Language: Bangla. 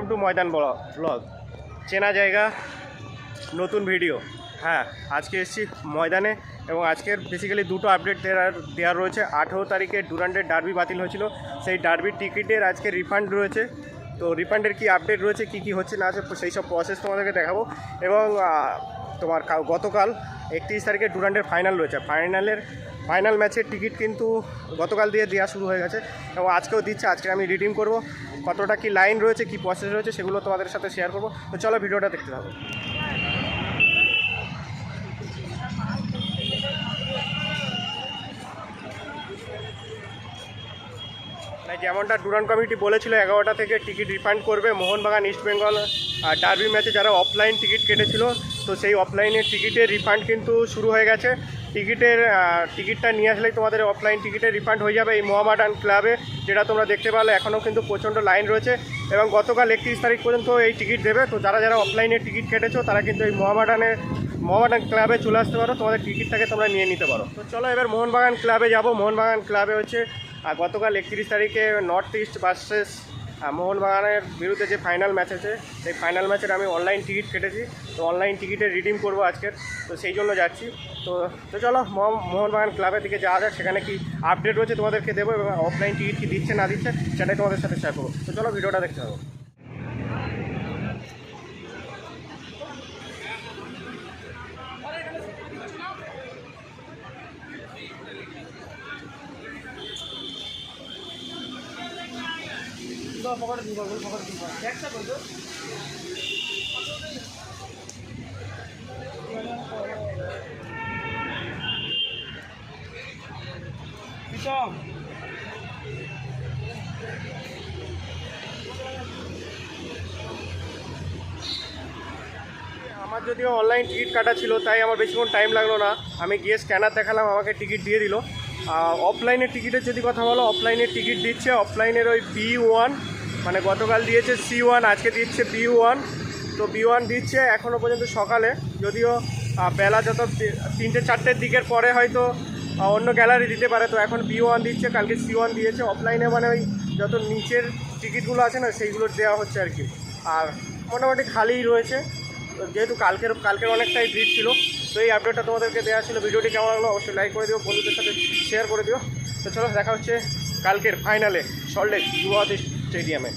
ওয়েলকাম টু ময়দান ব্লগ চেনা জায়গা, নতুন ভিডিও হ্যাঁ আজকে এসেছি ময়দানে এবং আজকের বেসিক্যালি দুটো আপডেট দেওয়ার দেওয়ার রয়েছে। আঠেরো তারিখে ডুরান্ডের ডার্বি বাতিল হয়েছিল। সেই ডার্বির টিকিটের আজকে রিফান্ড রয়েছে। তো রিফান্ডের কি আপডেট রয়েছে, কি কি হচ্ছে না আছে, সেই সব প্রসেস তোমাদেরকে দেখাবো। এবং তোমার গতকাল একত্রিশ তারিখে ডুরান্ডের ফাইনাল রয়েছে। ফাইনালের ফাইনাল ম্যাচের টিকিট কিন্তু গতকাল দিয়ে দেওয়া শুরু হয়ে গেছে। এবং আজকেও দিচ্ছে, আজকে আমি রিডিম করব। কতটা কি লাইন রয়েছে, কি প্রসেস রয়েছে, সেগুলো তোমাদের সাথে শেয়ার করব। তো চলো ভিডিওটা দেখতে থাকো। মানে যেমনটা ডুরান কমিটি বলেছিল, এগারোটা থেকে টিকিট রিফান্ড করবে মোহনবাগান ইস্ট বেঙ্গল আর ডার্বি ম্যাচে যারা অফলাইন টিকিট কেটেছিল, তো সেই অফলাইনের টিকিটের রিফান্ড কিন্তু শুরু হয়ে গেছে। টিকিটের টিকিটটা নিয়ে আসলেই তোমাদের অফলাইন টিকিটের রিফান্ড হয়ে যাবে এই মোহামেডান ক্লাবে যেটা তোমরা দেখতে পারলে এখনও কিন্তু প্রচণ্ড লাইন রয়েছে। এবং গতকাল একত্রিশ তারিখ পর্যন্ত এই টিকিট দেবে। তো যারা যারা অফলাইনে টিকিট কেটেছো, তারা কিন্তু এই মোহামেডানের মোহনবাগান ক্লাবে চলে আসতে পারো। তোমাদের টিকিটটাকে তোমরা নিয়ে নিতে পারো। তো চলো এবার মোহনবাগান ক্লাবে যাব। মোহনবাগান ক্লাবে হচ্ছে আর গতকাল একত্রিশ তারিখে নর্থ ইস্ট ভার্সেস মোহনবাগানের বিরুদ্ধে যে ফাইনাল ম্যাচ আছে, সেই ফাইনাল ম্যাচের আমি অনলাইন টিকিট কেটেছি। তো অনলাইন টিকিটে রিডিম করব আজকের। তো সেই জন্য যাচ্ছি। তো তো চলো, মোহন- মোহনবাগান ক্লাবের দিকে যাওয়া যাক। সেখানে কি আপডেট রয়েছে তোমাদেরকে দেবো এবং অফলাইন টিকিট কি দিচ্ছে, না দিচ্ছে, সেটাই তোমাদের সাথে শেয়ার করব। তো চলো ভিডিওটা দেখতে হবে আমার যদিও অনলাইন টিকিট কাটা ছিল, তাই আমার বেশিক্ষণ টাইম লাগল না। আমি গিয়ে স্ক্যানার দেখালাম, আমাকে টিকিট দিয়ে দিল। অফলাইনের টিকিটের যদি কথা বলো অফলাইনের টিকিট দিচ্ছে অফলাইনের ওই বি ওয়ান মানে গতকাল দিয়েছে সি ওয়ান আজকে দিচ্ছে বি ওয়ান তো বি ওয়ান দিচ্ছে এখনও পর্যন্ত সকালে, যদিও বেলা যত তিনটে চারটের দিকের পরে হয়তো অন্য গ্যালারি দিতে পারে, তো এখন বি ওয়ান দিচ্ছে, কালকে সি ওয়ান দিয়েছে। অফলাইনে মানে ওই যত নিচের টিকিটগুলো আছে না, সেইগুলো দেওয়া হচ্ছে আর কি। আর মোটামুটি খালিই রয়েছে। যেহেতু কালকের কালকের অনেকটাই ভিড় ছিল, তো এই আপডেটটা তোমাদেরকে দেওয়া ছিল। ভিডিওটি কেমন লাগল অবশ্যই লাইক করে দিও, বন্ধুদের সাথে শেয়ার করে দিও। তো চলো, দেখা হচ্ছে কালকের ফাইনালে সল্টলেক যুবতী স্টেডিয়ামে